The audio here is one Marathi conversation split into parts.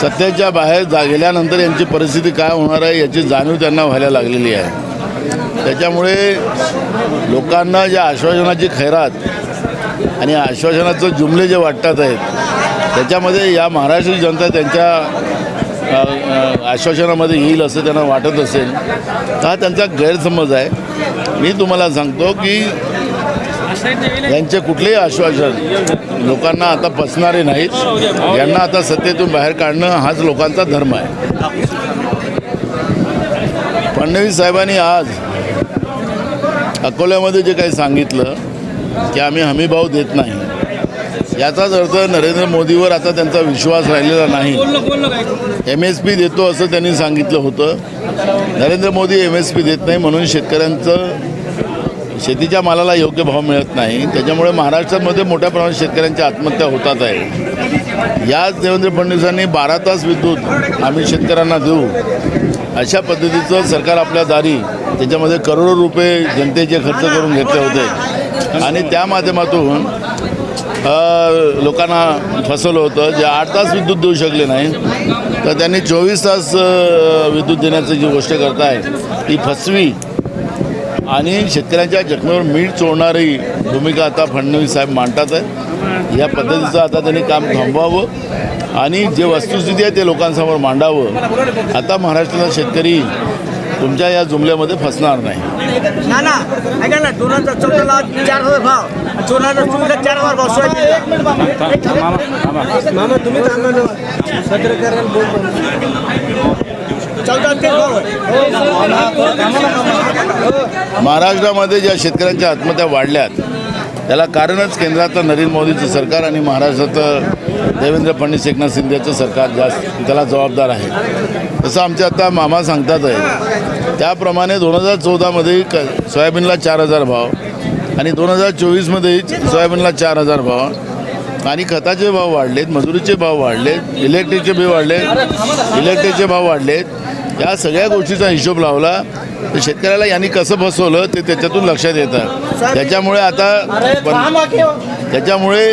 सत्याच्या बाहेर जा गेल्यानंतर यांची परिस्थिती काय होणार आहे याची जाणीव त्यांना व्हायला लागलेली आहे. त्याच्यामुळे लोकांना ज्या आश्वासनाची खैरात आणि आश्वासनाचं जुमले जे वाटतात आहेत त्याच्यामध्ये या महाराष्ट्र जनता त्यांच्या आश्वासनामध्ये येईल असं त्यांना वाटत असेल हा त्यांचा गैरसमज आहे. मी तुम्हाला सांगतो की यांचे कुठलेही आश्वासन लोकांना आता पसणारे नाहीत. यांना आता सत्तेतून बाहेर काढणं हाच लोकांचा धर्म आहे. फडणवीस साहेबांनी आज अकोल्यामध्ये जे काही सांगितलं की आम्ही हमीभाव देत नाही याचाच अर्थ नरेंद्र मोदीवर आता त्यांचा विश्वास राहिलेला नाही. एम एस पी देतो असं त्यांनी सांगितलं होतं. Narendra Modi M S P देत नाही म्हणून शेतकऱ्यांचं शेतीच्या मालाला योग्य भाव मिळत नाही. त्याच्यामुळे महाराष्ट्रामध्ये मोठ्या प्रमाणात शेतकऱ्यांच्या आत्महत्या होतात आहे. याच देवेंद्र फडणवीसांनी बारा तास विद्युत आम्ही शेतकऱ्यांना देऊ. अशा पद्धतीचं सरकार आपल्या दारी त्याच्यामध्ये करोडो रुपये जनतेचे खर्च करून घेतले होते. आणि त्या माध्यमातून लोकांना फसवलं होतं. जे आठ तास विद्युत देऊ शकले नाही तर त्यांनी चोवीस तास विद्युत देण्याची जी गोष्ट करताय ती फसवी. आणि शेतकऱ्यांच्या जखमेवर मीठ चोळणारी भूमिका आता फडणवीस साहेब मांडतात आहे. या पद्धतीचं आता त्यांनी काम थांबवावं आणि जे वस्तुस्थिती आहे ते लोकांसमोर मांडावं. आता महाराष्ट्राचा शेतकरी तुमच्या या जुमल्यामध्ये फसणार नाही. ना ना ऐका ना दोन हजार चौदाला चार हजार भाव दोन हजार चोवीसला चार हजार भाव सोयाबीन मामा तुम्ही महाराष्ट्रामध्ये ज्या शेतकऱ्यांच्या आत्महत्या वाढल्यात त्याला कारणच केंद्राचं नरेंद्र मोदीचं सरकार आणि महाराष्ट्राचं देवेंद्र फडणवीस एकनाथ शिंदेचं सरकार जास्त त्याला जबाबदार आहे. तसं आमच्या आता मामा सांगतात आहे त्याप्रमाणे दोन हजार चौदामध्ये क सोयाबीनला चार हजार भाव आणि दोन हजार चोवीसमध्ये सोयाबीनला चार हजार भाव. आणि खताचे भाव वाढलेत मजुरीचे भाव वाढलेत इलेक्ट्रिकचे बिल वाढलेत इलेक्ट्रिकचे भाव वाढलेत. या सगळ्या गोष्टीचा हिशोब लावला तर शेतकऱ्याला यांनी कसं फसवलं ते त्याच्यातून लक्षात येतं. त्याच्यामुळे आता त्याच्यामुळे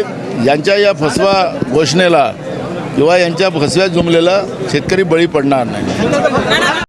यांच्या या फसवा घोषणेला किंवा यांच्या फसव्या जुमलेला शेतकरी बळी पडणार नाही.